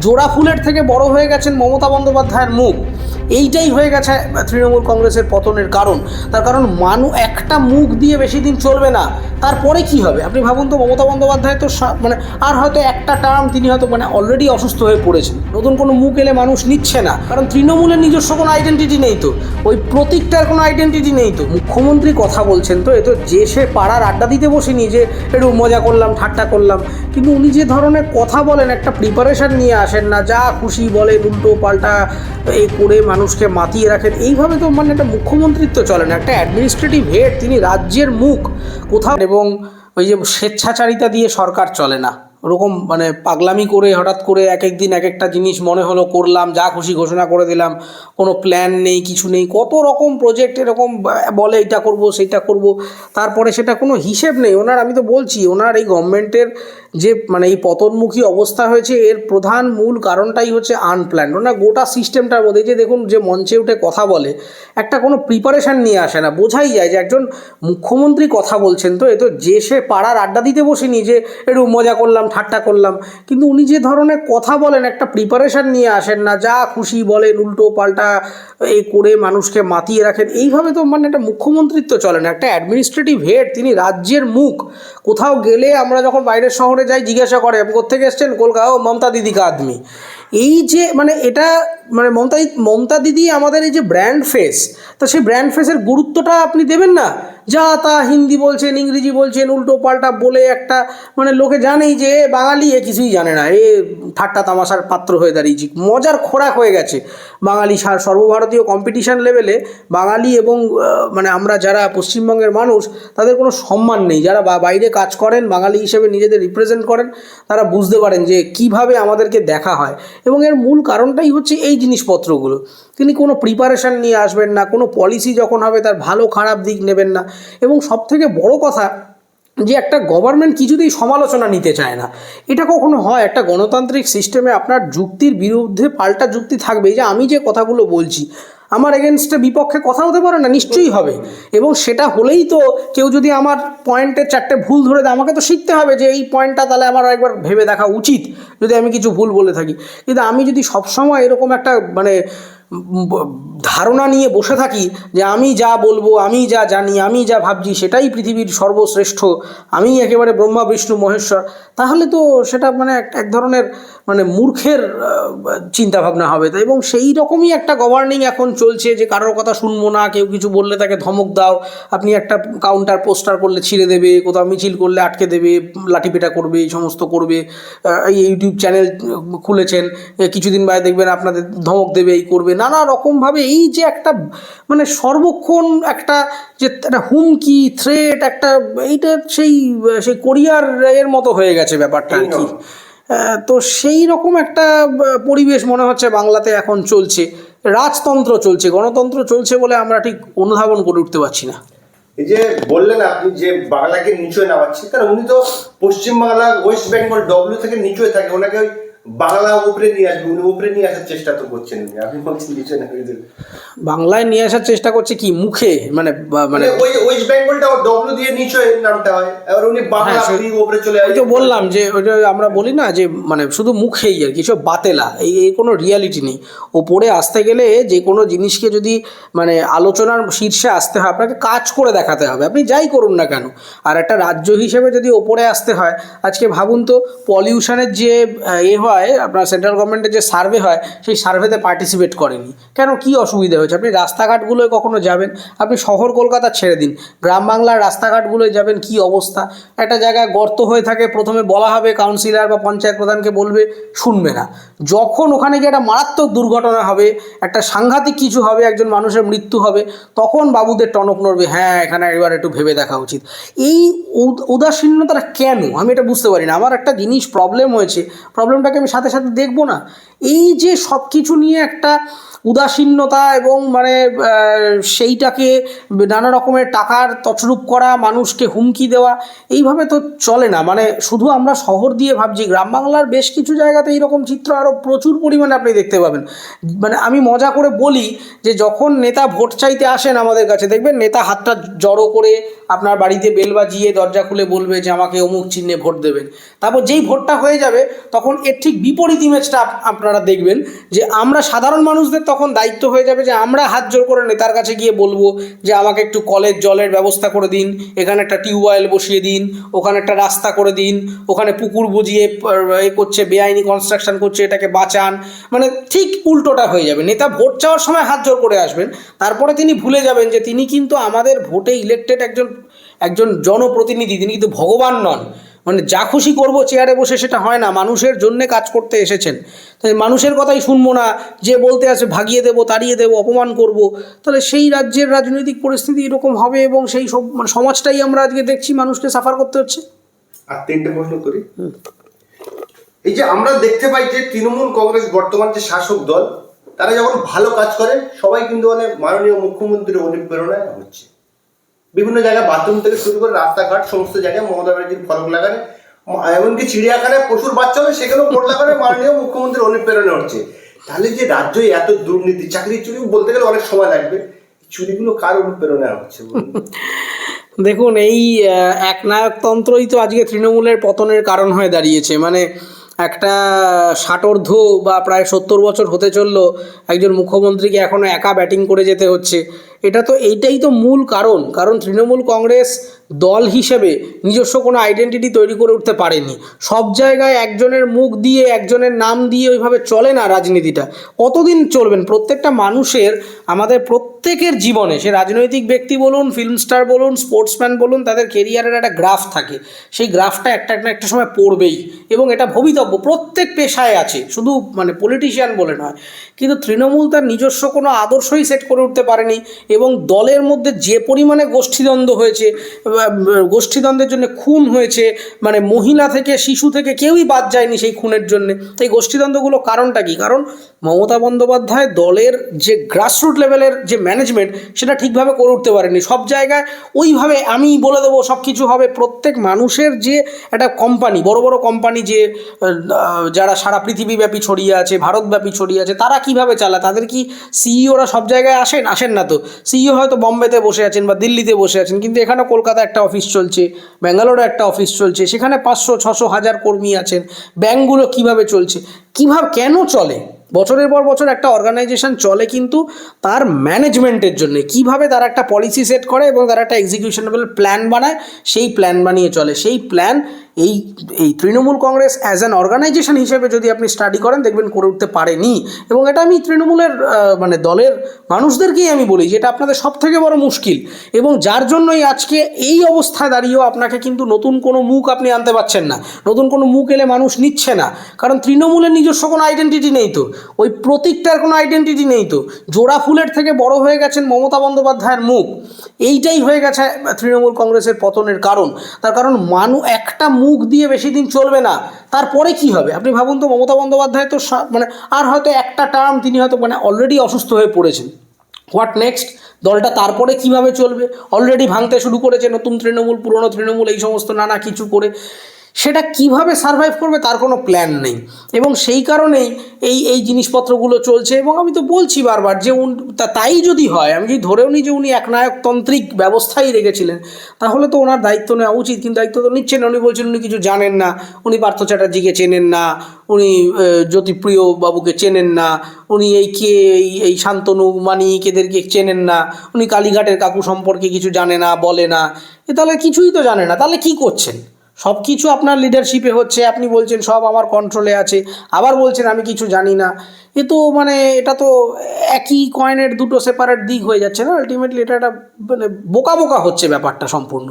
জোড়া ফুলের থেকে বড় হয়ে গেছেন মমতা বন্দ্যোপাধ্যায়ের মুখ। এইটাই হয়ে গেছে তৃণমূল কংগ্রেসের পতনের কারণ। তার কারণ মানু একটা মুখ দিয়ে বেশি দিন চলবে না। তারপরে কি হবে? আপনি ভাবুন তো, মমতা বন্দ্যোপাধ্যায় তো মানে আর হয়তো একটা টার্ম তিনি হয়তো মানে অলরেডি অসুস্থ হয়ে পড়েছেন। নতুন কোনো মুখ এলে মানুষ নিচ্ছে না। কারণ তৃণমূলের নিজস্ব কোনো আইডেন্টিটি নেই তো। ওই প্রতীকটার কোনো আইডেন্টিটি নেই তো। মুখ্যমন্ত্রী কথা বলছেন তো, এ তো যে সে পাড়ার আড্ডা দিতে বসেনি যে, একটু মজা করলাম, ঠাট্টা করলাম। কিন্তু উনি যে ধরনের কথা বলেন, একটা প্রিপারেশান নিয়ে আসেন না, যা খুশি বলেন উল্টো পাল্টা এই করে মানুষকে মাতিয়ে রাখেন। এইভাবে তো মানে একটা মুখ্যমন্ত্রিত্ব চলে না, একটা অ্যাডমিনিস্ট্রেটিভ হেড তিনি রাজ্যের মুখ কোথাও এবং ওই যে স্বেচ্ছাচারিতা দিয়ে সরকার চলে না। ওরকম মানে পাগলামি করে হঠাৎ করে এক এক দিন এক একটা জিনিস মনে হলো করলাম, যা খুশি ঘোষণা করে দিলাম, কোনো প্ল্যান নেই, কিছু নেই, কত রকম প্রজেক্ট এরকম বলে এটা করব সেটা করব, তারপরে সেটা কোনো হিসেব নেই। ওনার, আমি তো বলছি, ওনার এই গভর্নমেন্টের যে মানে এই পতনমুখী অবস্থা হয়েছে, এর প্রধান মূল কারণটাই হচ্ছে আনপ্ল্যান্ড ওনার গোটা সিস্টেমটার মধ্যে যে দেখুন, যে মঞ্চে উঠে কথা বলে, একটা কোনো প্রিপারেশান নিয়ে আসে না। বোঝাই যায় যে একজন মুখ্যমন্ত্রী কথা বলছেন, তো এ তো যে সে পাড়ার আড্ডা দিতে বসেনি যে, একটু মজা করলাম ঠাট্টা করলাম। কিন্তু উনি যে ধরনের কথা বলেন, একটা প্রিপারেশান নিয়ে আসেন না, যা খুশি বলেন, উল্টো পাল্টা এই করে মানুষকে মাতিয়ে রাখেন, এইভাবে তো মানে একটা মুখ্যমন্ত্রিত্ব চলে না, একটা অ্যাডমিনিস্ট্রেটিভ হেড তিনি রাজ্যের মুখ। কোথাও গেলে আমরা যখন বাইরের শহরে যাই, জিজ্ঞাসা করে কোথেকে এসছেন? কলকাতা, ও মমতা দিদি কা আদমি। এই যে মানে এটা মানে মমতা মমতা দিদি আমাদের এই যে ব্র্যান্ড ফেস তো সেই ব্র্যান্ড ফেসের গুরুত্বটা আপনি দেবেন না? যা তা হিন্দি বলছেন, ইংরেজি বলছেন, উল্টো পাল্টা বলে একটা মানে লোকে জানেই যে বাঙালি, এ কিছুই জানে না, এ ঠাট্টা তামাশার পাত্র হয়ে দাঁড়িয়েছি। মজার খোরাক হয়ে গেছে। বাঙালি সর্বভারতীয় কম্পিটিশন লেভেলে বাঙালি এবং মানে আমরা যারা পশ্চিমবঙ্গের মানুষ, তাদের কোনো সম্মান নেই। যারা বাইরে কাজ করেন, বাঙালি হিসেবে নিজেদের রিপ্রেজেন্ট করেন, তারা বুঝতে পারেন যে কীভাবে আমাদেরকে দেখা হয়। এবং এর মূল কারণটাই হচ্ছে এই জিনিসপত্রগুলো। তিনি কোনো প্রিপারেশান নিয়ে আসবেন না, কোনো পলিসি যখন হবে তার ভালো খারাপ দিক নেবেন না। এবং সবথেকে বড় কথা যে একটা গভর্নমেন্ট কিছুতেই সমালোচনা নিতে চায় না, এটা কখনো হয়? একটা গণতান্ত্রিক সিস্টেমে আপনার যুক্তির বিরুদ্ধে পাল্টা যুক্তি থাকবে যে আমি যে কথাগুলো বলছি, আমার এগেনস্টে বিপক্ষে কথা হতে পারে না, নিশ্চয়ই হবে। এবং সেটা হলেই তো কেউ যদি আমার পয়েন্টে চারটে ভুল ধরে দেয়, আমাকে তো শিখতে হবে যে এই পয়েন্টটা তাহলে আমার একবার ভেবে দেখা উচিত, যদি আমি কিছু ভুল বলে থাকি। কিন্তু আমি যদি সবসময় এরকম একটা মানে ধারণা নিয়ে বসে থাকি যে আমি যা বলব, আমি যা জানি, আমি যা ভাবছি, সেটাই পৃথিবীর সর্বশ্রেষ্ঠ আমি একেবারে ব্রহ্মা, বিষ্ণু, মহেশ্বর। তাহলে তো সেটা মানে এক- ধরনের মানে মূর্খের চিন্তাভাবনা হবে তো। এবং সেই রকমই একটা গভর্নিং এখন চলছে যে কারোর কথা শুনব না কেউ কিছু বললে তাকে ধমক দাও আপনি একটা কাউন্টার পোস্টার করলে ছিঁড়ে দেবে কোথাও মিছিল করলে আটকে দেবে লাঠিপেটা করবে এই সমস্ত করবে এই ইউটিউব চ্যানেল খুলেছেন কিছুদিন বাদে দেখবেন আপনাদের ধমক দেবে এই করবে নানা রকমভাবে এই যে একটা মানে সর্বক্ষণ একটা যে একটা হুমকি থ্রেট একটা এইটা সেই সেই কোরিয়ার এর মতো হয়ে গেছে ব্যাপারটা আর কি। তো সেই রকম একটা পরিবেশ মনে হচ্ছে বাংলাতে এখন চলছে। রাজতন্ত্র চলছে, গণতন্ত্র চলছে বলে আমরা ঠিক অনুধাবন করে উঠতে পারছি না। এই যে বললেন আপনি যে বাংলাকে নিচয় নামাচ্ছে কারণ উনি তো পশ্চিমবাংলা, ওয়েস্ট বেঙ্গল ডব্লিউ থেকে নিচয় থাকে, ওনাকে ওই বাংলা উপরে নিয়ে উনি উপরে নিয়ে আসার চেষ্টা তো করছেন আপনি বলছেন বাংলায় নিয়ে আসার চেষ্টা করছে কি মুখে? মানে মানে ওই ওয়েস্ট বেঙ্গলটা ডব্লিউ দিয়ে নামটা হয় এবার উনি বাংলা হ্যাঁ, দিয়ে উপরে চলে ওই তো বললাম যে আমরা বলি না যে মানে শুধু মুখেই আর কি সব বাতেলা। এই এই কোনো রিয়ালিটি নেই। ওপরে আসতে গেলে যে কোনো জিনিসকে যদি মানে আলোচনার শীর্ষে আসতে হয় আপনাকে কাজ করে দেখাতে হবে। আপনি যাই করুন না কেন। আর একটা রাজ্য হিসেবে যদি ওপরে আসতে হয় আজকে ভাবুন তো পলিউশনের যে এ হয় আপনার সেন্ট্রাল গভর্নমেন্টের যে সার্ভে হয়, সেই সার্ভেতে পার্টিসিপেট করেনি। কেন? কি অসুবিধা হয়েছে? আপনি রাস্তাঘাটগুলোয় কখনো যাবেন? আপনি শহর কলকাতা ছেড়ে দিন। গ্রাম বাংলার রাস্তাঘাটগুলোয় যাবেন, কি অবস্থা? একটা জায়গায় গর্ত হয়ে থাকে, প্রথমে বলা হবে কাউন্সিলর বা পঞ্চায়েত প্রধানকে বলবে, শুনবে না। যখন ওখানে গিয়ে একটা মারাত্মক দুর্ঘটনা হবে, একটা সাংঘাতিক কিছু হবে, একজন মানুষের মৃত্যু হবে, তখন বাবুদের টনক নড়বে হ্যাঁ এখানে একবার একটু ভেবে দেখা উচিত। এই উদ- উদাসীন্যতাটা কেন? আমি এটা বুঝতে পারি না। আমার একটা জিনিস প্রবলেম হয়েছে। প্রবলেমটাকে আমি সাথে সাথে দেখব না। এই যে সব কিছু নিয়ে একটা উদাসীনতা এবং মানে সেইটাকে নানা রকমের টাকার তছরূপ করা, মানুষকে হুমকি দেওয়া, এইভাবে তো চলে না। মানে শুধু আমরা শহর দিয়ে ভাবছি, গ্রাম বাংলার বেশ কিছু জায়গাতে এইরকম চিত্র আরও প্রচুর পরিমাণে আপনি দেখতে পাবেন। মানে আমি মজা করে বলি যে, যখন নেতা ভোট চাইতে আসেন আমাদের কাছে, দেখবেন নেতা হাতটা জড়ো করে আপনার বাড়িতে বেল বাজিয়ে দরজা খুলে বলবে যে, আমাকে অমুক চিহ্নে ভোট দেবেন। তারপর যেই ভোটটা হয়ে যাবে, তখন এর ঠিক বিপরীত ইমেজটা আপনারা দেখবেন যে আমরা সাধারণ মানুষদের তখন দায়িত্ব হয়ে যাবে যে আমরা হাত জোর করে নেতার কাছে গিয়ে বলব যে আমাকে একটু কলের জলের ব্যবস্থা করে দিন, এখানে একটা টিউবওয়েল বসিয়ে দিন, ওখানে একটা রাস্তা করে দিন, ওখানে পুকুর বুঝিয়ে এ করছে, বেআইনি কনস্ট্রাকশন করছে, এটাকে বাঁচান। মানে ঠিক উল্টোটা হয়ে যাবে। নেতা ভোট চাওয়ার সময় হাত জোর করে আসবেন। তারপরে তিনি ভুলে যাবেন যে তিনি কিন্তু আমাদের ভোটে ইলেক্টেড একজন একজন জনপ্রতিনিধি, তিনি কিন্তু ভগবান নন। মানে যা খুশি করব চেয়ারে বসে সেটা হয় না মানুষের জন্যে কাজ করতে এসেছেন। তাই মানুষের কথাই শুনব না যে বলতে আসে ভাগিয়ে দেবো তাড়িয়ে দেবো অপমান করব। তাহলে সেই রাজ্যের রাজনৈতিক পরিস্থিতি এরকম হবে এবং সেই সব মানে সমাজটাই আমরা আজকে দেখছি মানুষকে সাফার করতে হচ্ছে? আর তিনটে প্রশ্ন করি। এই যে আমরা দেখতে পাই যে তৃণমূল কংগ্রেস বর্তমান যে শাসক দল তারা যখন ভালো কাজ করে সবাই কিন্তু মানে মাননীয় মুখ্যমন্ত্রীর অনুপ্রেরণায় হচ্ছে। বিভিন্ন জায়গায় বাথরুম থেকে শুরু করে রাস্তাঘাট, সমস্ত জায়গায় মমতা ব্যানার্জির ফলক লাগানে এমনকি চিড়িয়াখানায় পশুর বাচ্চা হলে সেখানেও ফলক লাগানে মাননীয় মুখ্যমন্ত্রীর অনুপ্রেরণা হচ্ছে। তাহলে যে রাজ্যে এত দুর্নীতি, চাকরি চুরি বলতে গেলে অনেক সময় লাগবে। চুরিগুলো কার অনুপ্রেরণায় হচ্ছে দেখুন, এই একনায়কতন্ত্রই তো আজকে তৃণমূলের পতনের কারণ হয়ে দাঁড়িয়েছে। মানে একটা ষাটোর্ধ বা প্রায় সত্তর বছর হতে চলল, একজন মুখ্যমন্ত্রীকে এখনও একা ব্যাটিং করে যেতে হচ্ছে। এটা তো এইটাই তো মূল কারণ কারণ তৃণমূল কংগ্রেস দল হিসেবে নিজস্ব কোনো আইডেন্টিটি তৈরি করে উঠতে পারেনি। সব জায়গায় একজনের মুখ দিয়ে, একজনের নাম দিয়ে ওইভাবে চলে না রাজনীতিটা। কতদিন চলবেন? প্রত্যেকটা মানুষের, আমাদের প্রত্যেকের জীবনে, সে রাজনৈতিক ব্যক্তি বলুন ফিল্ম স্টার বলুন স্পোর্টসম্যান বলুন, তাদের কেরিয়ারের একটা গ্রাফ থাকে। সেই গ্রাফটা একটা একটা একটা সময় পড়বেই এবং এটা ভবিতব্য। প্রত্যেক পেশায় আছে, শুধু মানে পলিটিশিয়ান বলে নয়। কিন্তু তৃণমূল তার নিজস্ব কোনো আদর্শই সেট করে উঠতে পারেনি এবং দলের মধ্যে যে পরিমাণে গোষ্ঠীদ্বন্দ্ব হয়েছে গোষ্ঠীদ্বন্দ্বের জন্য খুন হয়েছে মানে মহিলা থেকে শিশু থেকে কেউই বাদ যায়নি সেই খুনের জন্য। এই গোষ্ঠীদ্বন্দ্বগুলো কারণটা কি? কারণ মমতা বন্দ্যোপাধ্যায় দলের যে গ্রাসরুট লেভেলের যে ম্যানেজমেন্ট সেটা ঠিকভাবে করে উঠতে পারেনি। সব জায়গায় ওইভাবে আমি বলে দেবো সব কিছু হবে। প্রত্যেক মানুষের যে একটা কোম্পানি বড় বড় কোম্পানি যে যারা সারা পৃথিবীব্যাপী ছড়িয়ে আছে, ভারতব্যাপী ছড়িয়ে আছে, তারা কীভাবে চালায়? তাদের কি সিইওরা সব জায়গায় আসেন? আসেন না তো। সিইও হয়তো বম্বেতে বসে আছেন বা দিল্লিতে বসে আছেন, কিন্তু এখানে কলকাতা একটা অফিস চলছে, ব্যাঙ্গালোরে একটা অফিস চলছে, সেখানে পাঁচশো, ছশো, হাজার কর্মী আছেন, ব্যাঙ্কগুলো কীভাবে চলছে, কীভাবে, কেন চলে? বছরের পর বছর একটা অর্গানাইজেশন চলে কিন্তু তার ম্যানেজমেন্টের জন্য, কীভাবে তারা একটা পলিসি সেট করে এবং তারা একটা এক্সিকিউশনেবল প্ল্যান বানায়, সেই প্ল্যান বানিয়ে চলে, সেই প্ল্যান এই এই Trinamool Congress as an organisation হিসেবে যদি আপনি স্টাডি করেন, দেখবেন করে উঠতে পারেনি। এবং এটা আমি তৃণমূলের মানে দলের মানুষদেরকেই আমি বলি যে এটা আপনাদের সব থেকে বড় মুশকিল। এবং যার জন্যই আজকে এই অবস্থায় দাঁড়িয়েও আপনাকে কিন্তু নতুন কোনো মুখ আপনি আনতে পারছেন না। নতুন কোনো মুখ এলে মানুষ নিচ্ছে না। কারণ তৃণমূলের নিজস্ব কোনো আইডেন্টিটি নেই তো। ওই প্রতীকটার কোনো আইডেন্টিটি নেই তো। জোড়া ফুলের থেকে বড় হয়ে গেছেন মমতা বন্দ্যোপাধ্যায়ের মুখ। এইটাই হয়ে গেছে তৃণমূল কংগ্রেসের পতনের কারণ। তার কারণ মানু, একটা মুখ দিয়ে বেশি দিন চলবে না। তারপরে কি হবে? আপনি ভাবুন তো, মমতা বন্দ্যোপাধ্যায় তো মানে আর হয়তো একটা টার্ম তিনি হয়তো মানে অলরেডি অসুস্থ হয়ে পড়েছেন। হোয়াট নেক্সট দলটা তারপরে কীভাবে চলবে? অলরেডি ভাঙতে শুরু করেছে নতুন তৃণমূল, পুরনো তৃণমূল, এই সমস্ত নানা কিছু করে। সেটা কীভাবে সারভাইভ করবে তার কোনো প্ল্যান নেই। এবং সেই কারণেই এই এই জিনিসপত্রগুলো চলছে। এবং আমি তো বলছি বারবার যে তাই যদি হয়, আমি যদি ধরেও নিই যে উনি একনায়কতান্ত্রিক ব্যবস্থাই রেখেছিলেন, তাহলে তো ওনার দায়িত্ব নেওয়া উচিত। কিন্তু দায়িত্ব তো নিচ্ছেন উনি বলছেন উনি কিছু জানেন না। উনি পার্থ চ্যাটার্জিকে চেনেন না। উনি জ্যোতিপ্রিয় বাবুকে চেনেন না। উনি এই কে, এই এই শান্তনু মানিক এদেরকে চেনেন না। উনি কালীঘাটের কাকু সম্পর্কে কিছু জানে না, বলে না। এ, তাহলে কিছুই তো জানে না। তাহলে কি করছেন? সব কিছু আপনার লিডারশিপে হচ্ছে, আপনি বলছেন সব আমার কন্ট্রোলে আছে, আবার বলছেন আমি কিছু জানি না। এ তো মানে এটা তো একই কয়েনের দুটো সেপারেট দিক হয়ে যাচ্ছে না? আলটিমেটলি এটা একটা মানে বোকা বোকা হচ্ছে ব্যাপারটা সম্পূর্ণ।